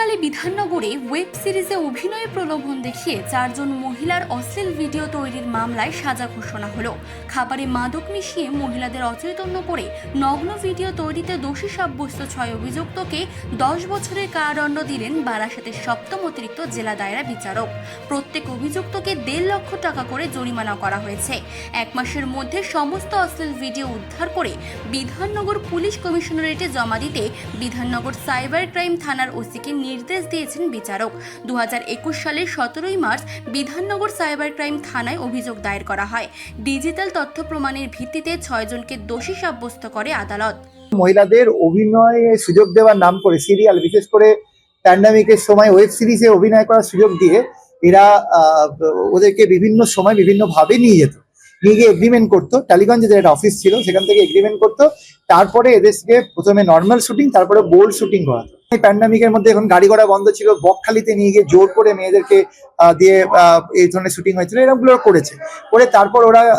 শীতকালে বিধাননগরে ওয়েব সিরিজে অভিনয় প্রলোভন দেখিয়ে চারজন মহিলার অশ্লীল ভিডিও তৈরির মামলায় সাজা ঘোষণা হলো। খাবারে মাদক মিশিয়ে মহিলাদের অচৈতন্য করে নগ্ন ভিডিও তৈরিতে দোষী সাব্যস্ত ছয় অভিযুক্তকে দশ বছরের কারাদণ্ড দিলেন বারাসাতের সপ্তম অতিরিক্ত জেলা দায়রা বিচারক। প্রত্যেক অভিযুক্তকে দেড় লক্ষ টাকা করে জরিমানা করা হয়েছে। এক মাসের মধ্যে সমস্ত অশ্লীল ভিডিও উদ্ধার করে বিধাননগর পুলিশ কমিশনারেটে জমা দিতে বিধাননগর সাইবার ক্রাইম থানার ওসিকে নির্দেশ দিয়েছেন বিচারক। দু হাজার একুশ সালের সতেরোই মার্চ বিধাননগর সাইবার ক্রাইম থানায় অভিযোগ দায়ের করা হয়। ডিজিটাল তথ্য প্রমাণের ভিত্তিতে ছয়জনকে দোষী সাব্যস্ত করে আদালত। মহিলাদের অভিনয়ে সুযোগ দেওয়ার নাম করে সিরিয়াল, বিশেষ করে প্যান্ডামিকের সময় ওয়েব সিরিজে অভিনয় করার সুযোগ দিয়ে এরা ওদেরকে বিভিন্ন সময় বিভিন্ন ভাবে নিয়ে যেত। নিয়ে গিয়ে এগ্রিমেন্ট করতো। টালিগঞ্জে যে একটা অফিস ছিল, সেখান থেকে এগ্রিমেন্ট করতো। তারপরে এদেরকে প্রথমে নর্মাল শুটিং তারপরে বোল্ড শুটিং করাতো। এই প্যান্ডামিকের মধ্যে এখন গাড়ি ঘোড়া বন্ধ ছিল, বকখালিতে নিয়ে গিয়ে জোর করে মেয়েদেরকে দিয়ে এই ধরনের শুটিং হয়েছিল, এরকমগুলো করেছে। করে তারপর ওরা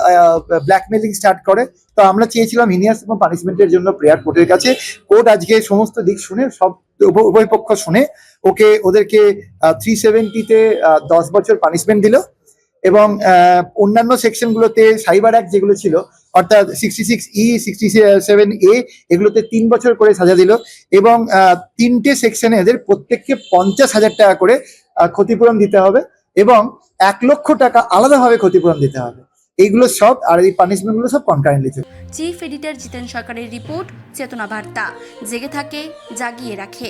ব্ল্যাকমেলিং স্টার্ট করে। তো আমরা চেয়েছিলাম হিনিয়াস এবং পানিশমেন্টের জন্য প্রেয়ার কোর্টের কাছে। কোর্ট আজকে সমস্ত দিক শুনে, সব উভ- উভয় পক্ষ শুনে, ওকে, ওদেরকে থ্রি সেভেন্টিতে দশ বছর পানিশমেন্ট দিল। এবং অন্যান্য সেকশনগুলোতে সাইবার অ্যাক্ট যেগুলো ছিল, অর্থাৎ সিক্সটি সিক্স ই সিক্সটি সেভেন এ এগুলোতে তিন বছর করে সাজা দিল এবং তিনটে সেকশনে এদের প্রত্যেককে পঞ্চাশ হাজার টাকা করে ক্ষতিপূরণ দিতে হবে এবং এক লক্ষ টাকা আলাদাভাবে ক্ষতিপূরণ দিতে হবে। এইগুলো সব আর এই পানিশমেন্টগুলো সব কনকারেন্টলি চিফ এডিটর জিতেন সরকারের রিপোর্ট, চেতনা বার্তা। জেগে থাকে, জাগিয়ে রাখে।